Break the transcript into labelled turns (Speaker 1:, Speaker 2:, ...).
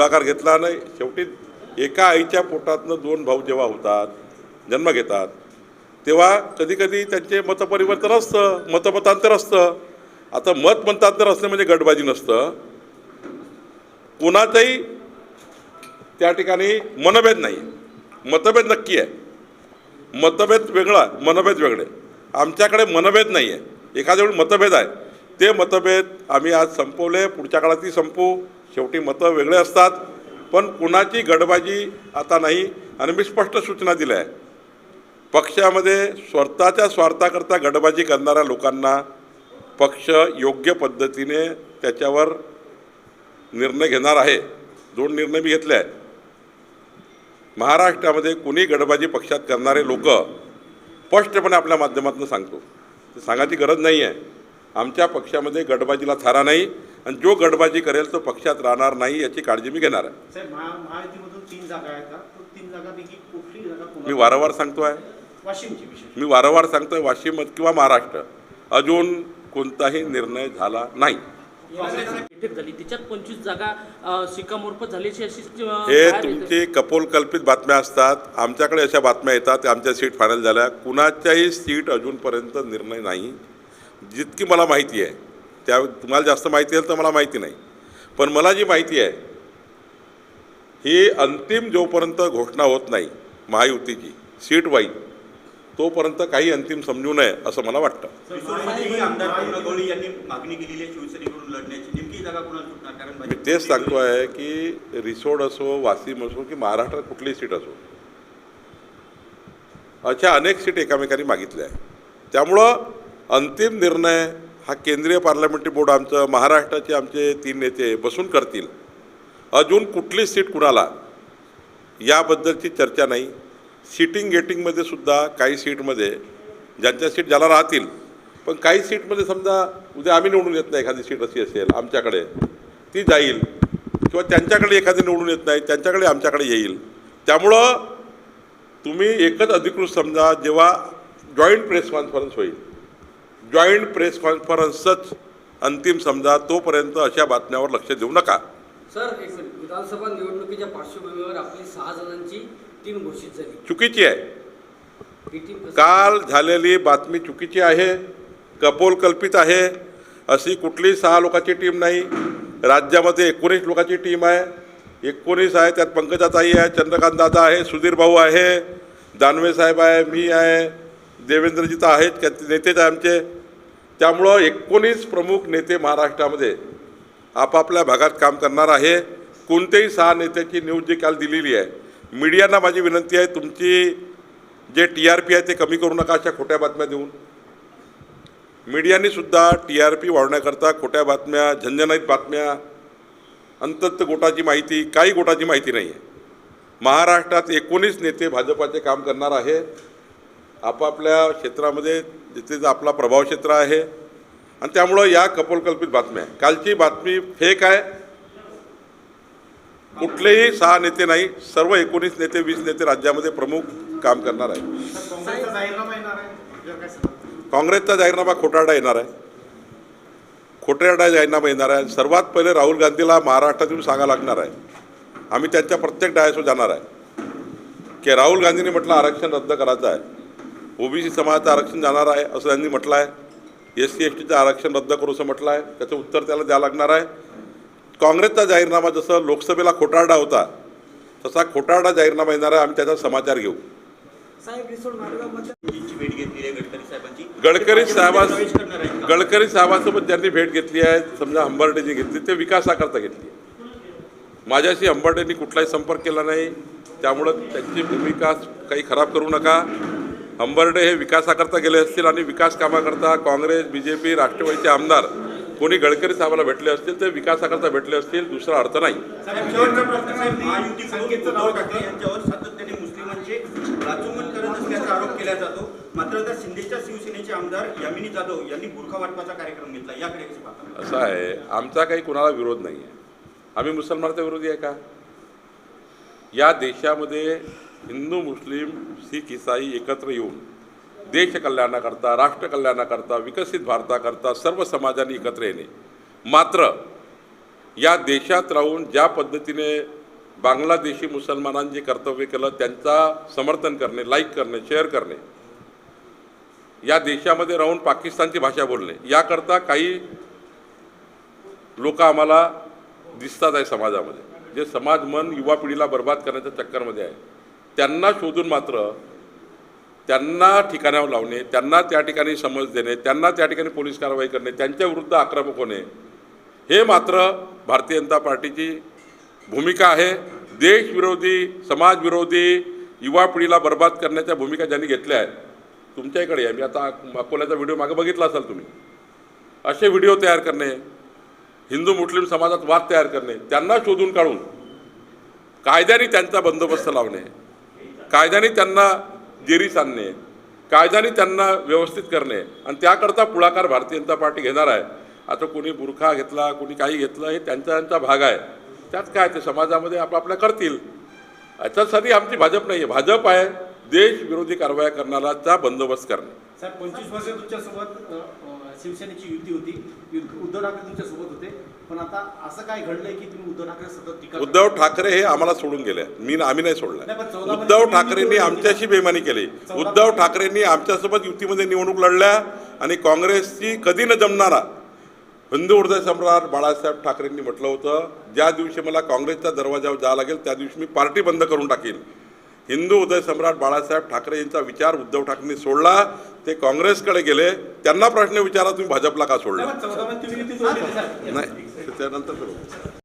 Speaker 1: पुढाकार घेतला नाही. शेवटी एका आईच्या पोटातनं दोन भाऊ जेव्हा होतात जन्म घेतात तेव्हा कधीकधी त्यांचे मतपरिवर्तन असतं मतमतांतर असतं. आता मत मतांतर असणं म्हणजे गटबाजी नसतं. कोणाचाही त्या ठिकाणी मनभेद नाही. मतभेद नक्की आहे. मतभेद वेगळा मनभेद वेगळे. आमच्याकडे मनभेद नाही आहे एखाद्या वेळी मतभेद आहे. ते मतभेद आम्ही आज संपवले पुढच्या काळातही संपवू. शेवटी मतं वेगळे असतात पण कुणाची गडबाजी आता नाही आणि मी स्पष्ट सूचना दिल्या. आहे पक्षामध्ये स्वतःच्या स्वार्थाकरता गडबाजी करणाऱ्या लोकांना पक्ष योग्य पद्धतीने त्याच्यावर निर्णय घेणार आहे दोन निर्णय मी घेतले आहेत. महाराष्ट्रामध्ये कुणी गडबाजी पक्षात करणारे लोक स्पष्टपणे आपल्या माध्यमातून सांगतो. ते सांगायची गरज नाही आहे आमच्या पक्षामध्ये गडबाजीला थारा नाही आणि जो गडबाजी करेल तो पक्षात राहणार नाही याची काळजी मी घेणार आहे. मी वारंवार सांगतो आहे
Speaker 2: वाशिमची विशेष.
Speaker 1: मी वारंवार सांगतोय वाशिम किंवा महाराष्ट्र अजून कोणताही निर्णय झाला नाही. हे. तुमची कपोलकल्पित बातम्या असतात. आमच्याकडे अशा बातम्या येतात आमच्या सीट फायनल झाल्या. कुणाच्याही सीट अजूनपर्यंत निर्णय नाही. जितकी मला माहिती आहे त्या तुम्हाला जास्त माहिती असेल तर मला माहिती नाही. पण मला जी माहिती आहे ही अंतिम जोपर्यंत घोषणा होत नाही महायुतीची सीट वाईज तोपर्यंत काही अंतिम समजू नये असं मला वाटतं. मी तेच सांगतो आहे की रिसोड असो वाशिम असो की महाराष्ट्रात कुठलीही सीट असो अशा अनेक सीट एकामेकांनी मागितल्या आहे त्यामुळं अंतिम निर्णय हा केंद्रीय पार्लमेंटरी बोर्ड आमचं महाराष्ट्राचे आमचे तीन नेते बसून करतील. अजून कुठली सीट कुणाला? याबद्दलची चर्चा नाही. सीटिंग गेटिंगमध्ये सुद्धा काही सीटमध्ये ज्यांच्या सीट ज्याला राहतील पण काही सीटमध्ये समजा उद्या आम्ही निवडून येत नाही एखादी सीट अशी असेल आमच्याकडे ती जाईल. किंवा त्यांच्याकडे एखादी निवडून येत नाही त्यांच्याकडे आमच्याकडे येईल. त्यामुळं तुम्ही एकच अधिकृत समजा जेव्हा जॉईंट प्रेस कॉन्फरन्स होईल जॉईंट प्रेस कॉन्फरन्सच अंतिम समजा तोपर्यंत अशा बातम्यावर लक्ष देऊ नका.
Speaker 3: सर एक विधानसभा निवडणुकीच्या पार्श्वभूमीवर आपली सहा जणांची टीम घोषित झाली.
Speaker 1: चुकीची आहे. काल झालेली बातमी चुकीची आहे कपोलकल्पित आहे. अशी कुठलीही सहा लोकांची टीम नाही. राज्यामध्ये एकोणीस लोकांची टीम आहे. एकोणीस आहे त्यात पंकजाताई आहे चंद्रकांत दादा आहे सुधीर भाऊ आहे दानवे साहेब आहे मी आहे देवेंद्रजी तर आहेत त्या नेतेच आमचे. त्यामुळं एकोणीस प्रमुख नेते महाराष्ट्रामध्ये आपापल्या भागात काम करणार आहे. कोणत्याही सहा नेत्याची न्यूज जी काल दिलेली आहे. मीडियांना माझी विनंती आहे तुमची जे टी आर पी आहे ते कमी करू नका अशा खोट्या बातम्या देऊन. मीडियानीसुद्धा टी आर पी वाढवण्याकरता खोट्या बातम्या झंझनाईत बातम्या अंतत्य गोटाची माहिती काही गोटाची माहिती नाही आहे महाराष्ट्रात एकोणीस नेते भाजपाचे काम करणार आहे आपापल्या क्षेत्रामध्ये जिथे आपला प्रभाव क्षेत्र आहे. आणि त्यामुळं या कपोलकल्पित बातम्या आहे. कालची बातमी फेक आहे. कुठलेही सहा नेते नाही. सर्व एकोणीस नेते वीस नेते राज्यामध्ये प्रमुख काम करणार आहे
Speaker 2: काँग्रेसचा जाहीरनामा येणार आहे
Speaker 1: खोटारडा येणार आहे. खोटारडा जाहीरनामा येणार आहे. सर्वात पहिले राहुल गांधीला महाराष्ट्रातून येऊन सांगावं लागणार आहे. आम्ही त्यांच्या प्रत्येक डायसवर जाणार आहे. की राहुल गांधींनी म्हटलं आरक्षण रद्द करायचं आहे. ओबीसी समाजाचं आरक्षण जाणार आहे असं त्यांनी म्हटलं आहे एस सी एस टीचं आरक्षण रद्द करू असं म्हटलं आहे त्याचं उत्तर त्याला द्यावं लागणार आहे. काँग्रेसचा जाहीरनामा जसं लोकसभेला खोटारडा होता तसा खोटारडा जाहीरनामा येणार आहे. आम्ही त्याचा समाचार घेऊ.
Speaker 4: गडकरी साहेबांची.
Speaker 1: गडकरी साहेबां? गडकरी साहेबांसोबत ज्यांनी भेट घेतली आहे समजा हंबर्डेची घेतली ते विकासाकरता घेतली माझ्याशी हंबर्डेंनी कुठलाही संपर्क केला नाही. त्यामुळं त्यांची भूमिका काही खराब करू नका. हंबर्डे हे विकासाकरता गेले असतील आणि विकास कामाकरता काँग्रेस बी जे पी राष्ट्रवादीचे आमदार कोणी गडकरी साहेबाला भेटले असतील ते विकासाकरता भेटले असतील दुसरा अर्थ नाही.
Speaker 4: साहेब, शेवटचा प्रश्न साहेब महायुतीकडून उद्धव ठाकरे यांच्यावर सातत्याने मुस्लिमांचे लाचुमन करत असल्याचा आरोप केला जातो. मात्र आता शिंदेच्या शिवसेनेचे आमदार यामिनी जाधव यांनी बुरखा वाटपाचा कार्यक्रम घेतला. याकडे कसे पाहता
Speaker 1: असं आहे. आमचा काही कुणाला विरोध नाही आहे आम्ही मुसलमानाचा विरोधी आहे का? या देशामध्ये हिंदू मुस्लिम शीख इसाई एकत्र येऊन देश कल्याणाकरता राष्ट्र कल्याणाकरता विकसित भारताकरता सर्व समाजांनी एकत्र येणे. मात्र या देशात राहून ज्या पद्धतीने बांगलादेशी मुसलमानांनी कर्तव्य केलं त्यांचा समर्थन करणे लाईक करणे शेअर करणे. या देशामध्ये राहून पाकिस्तानची भाषा बोलणे. याकरता काही लोक आम्हाला दिसतात आहे समाजामध्ये. जे समाज मन युवा पिढीला बर्बाद करण्याच्या चक्करमध्ये आहे. त्यांना शोधून मात्र त्यांना ठिकाणावर लावणे त्यांना त्या ठिकाणी समज देणे त्यांना त्या ठिकाणी पोलीस कारवाई करणे त्यांच्या विरुद्ध आक्रमक होणे हे मात्र भारतीय जनता पार्टीची भूमिका आहे. देशविरोधी समाजविरोधी युवा पिढीला बर्बाद करण्याच्या भूमिका ज्यांनी घेतल्या आहेत तुमच्याकडे आहे मी आता अकोल्याचा व्हिडिओ मागे बघितला असाल तुम्ही. असे व्हिडिओ तयार करणे हिंदू मुस्लिम समाजात वाद तयार करणे त्यांना शोधून काढून कायद्याने त्यांचा बंदोबस्त लावणे कायद्याने त्यांना जेरीस आणणे कायद्याने त्यांना व्यवस्थित करणे आणि त्याकरता पुढाकार भारतीय जनता पार्टी घेणार आहे. आता कोणी बुरखा घेतला कोणी काही घेतलं हे त्यांचा त्यांचा भाग आहे. त्यात काय ते समाजामध्ये आपापल्या करतील. याच्यासाठी आमची भाजप नाही आहे भाजप आहे देशविरोधी कारवाया करणाराचा बंदोबस्त करणे.
Speaker 2: शिवसेनेची युती होती. उद्धव ठाकरे तुमच्यासोबत होते. पण आता असं काय घडलंय की तुम्ही उद्धव ठाकरे सतत टीका
Speaker 1: उद्धव ठाकरे हे आम्हाला सोडून गेले. मी आम्ही नाही सोडलं. उद्धव ठाकरेंनी आमच्याशी बेमानी केली. उद्धव ठाकरेंनी आमच्यासोबत युतीमध्ये निवडणूक लढल्या आणि काँग्रेसची कधी न जमणारा हिंदू हृदय सम्राट बाळासाहेब ठाकरेंनी म्हटलं होतं ज्या दिवशी मला काँग्रेसच्या दरवाजावर जावं लागेल त्या दिवशी मी पार्टी बंद करून टाकीन. हिंदू हृदय सम्राट बाळासाहेब ठाकरे यांचा विचार उद्धव ठाकरेंनी सोडला. ते काँग्रेसकडे गेले त्यांना प्रश्न विचारा तुम्ही भाजपला का सोडला? नाही त्याच्यानंतर करू.